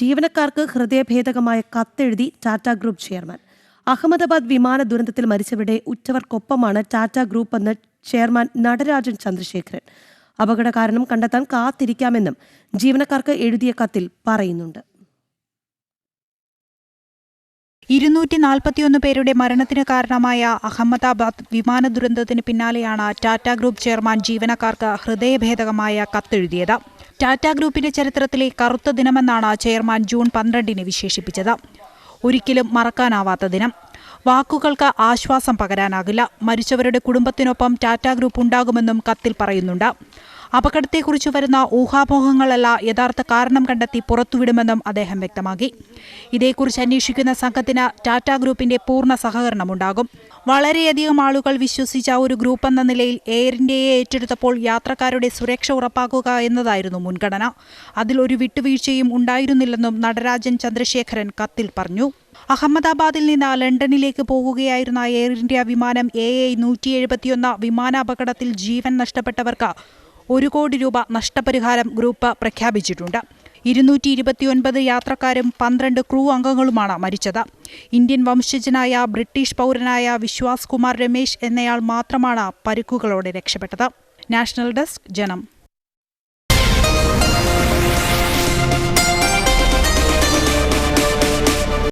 ജീവനക്കാർക്ക് ഹൃദയഭേദകമായ കത്തെഴുതി Tata group chairman. Ahmedabad വിമാന ദുരന്തത്തിൽ മരിച്ചവരുടെ ഉറ്റവർക്കൊപ്പമാണ് ടാറ്റ ഗ്രൂപ്പ് എന്ന് ചെയർമാൻ നടരാജൻ ചന്ദ്രശേഖരൻ. അപകട കാരണം കണ്ടെത്താൻ കാത്തിരിക്കാമെന്നും ജീവനക്കാർക്ക് എഴുതിയ കത്തിൽ പറയുന്നുണ്ട്. ഇരുന്നൂറ്റി നാൽപ്പത്തിയൊന്ന് പേരുടെ മരണത്തിന് കാരണമായ അഹമ്മദാബാദ് വിമാന ദുരന്തത്തിന് പിന്നാലെയാണ് ടാറ്റ ഗ്രൂപ്പ് ചെയർമാൻ ജീവനക്കാർക്ക് ഹൃദയഭേദകമായ കത്തെഴുതിയത്. ടാറ്റ ഗ്രൂപ്പിന്റെ ചരിത്രത്തിലെ കറുത്ത ദിനമെന്നാണ് ചെയർമാൻ ജൂൺ പന്ത്രണ്ടിന് വിശേഷിപ്പിച്ചത്. ഒരിക്കലും മറക്കാനാവാത്ത ദിനം. വാക്കുകൾക്ക് ആശ്വാസം പകരാനാകില്ല. മരിച്ചവരുടെ കുടുംബത്തിനൊപ്പം ടാറ്റ ഗ്രൂപ്പ് ഉണ്ടാകുമെന്നും കത്തിൽ പറയുന്നുണ്ട്. അപകടത്തെക്കുറിച്ച് വരുന്ന ഊഹാപോഹങ്ങളല്ല യഥാർത്ഥ കാരണം കണ്ടെത്തി പുറത്തുവിടുമെന്നും അദ്ദേഹം വ്യക്തമാക്കി. ഇതേക്കുറിച്ച് അന്വേഷിക്കുന്ന സംഘത്തിന് ടാറ്റ ഗ്രൂപ്പിന്റെ പൂർണ സഹകരണമുണ്ടാകും. വളരെയധികം ആളുകൾ വിശ്വസിച്ച ഒരു ഗ്രൂപ്പ് എന്ന നിലയിൽ എയർ ഇന്ത്യയെ ഏറ്റെടുത്തപ്പോൾ യാത്രക്കാരുടെ സുരക്ഷ ഉറപ്പാക്കുക എന്നതായിരുന്നു മുൻഗണന. അതിൽ ഒരു വിട്ടുവീഴ്ചയും ഉണ്ടായിരുന്നില്ലെന്നും നടരാജൻ ചന്ദ്രശേഖരൻ കത്തിൽ പറഞ്ഞു. അഹമ്മദാബാദിൽ നിന്ന് ലണ്ടനിലേക്ക് പോകുകയായിരുന്ന എയർ ഇന്ത്യ വിമാനം എ എ നൂറ്റി എഴുപത്തിയൊന്ന് വിമാനാപകടത്തിൽ ജീവൻ നഷ്ടപ്പെട്ടവർക്ക് ഒരു കോടി രൂപ നഷ്ടപരിഹാരം ഗ്രൂപ്പ് പ്രഖ്യാപിച്ചിട്ടുണ്ട്. ഇരുന്നൂറ്റി ഇരുപത്തിയൊൻപത് യാത്രക്കാരും പന്ത്രണ്ട് ക്രൂ അംഗങ്ങളുമാണ് മരിച്ചത്. ഇന്ത്യൻ വംശജനായ ബ്രിട്ടീഷ് പൗരനായ വിശ്വാസ് കുമാർ രമേശ് എന്നയാൾ മാത്രമാണ് പരിക്കുകളോടെ രക്ഷപ്പെട്ടത്. നാഷണൽ ഡെസ്ക് ജനം.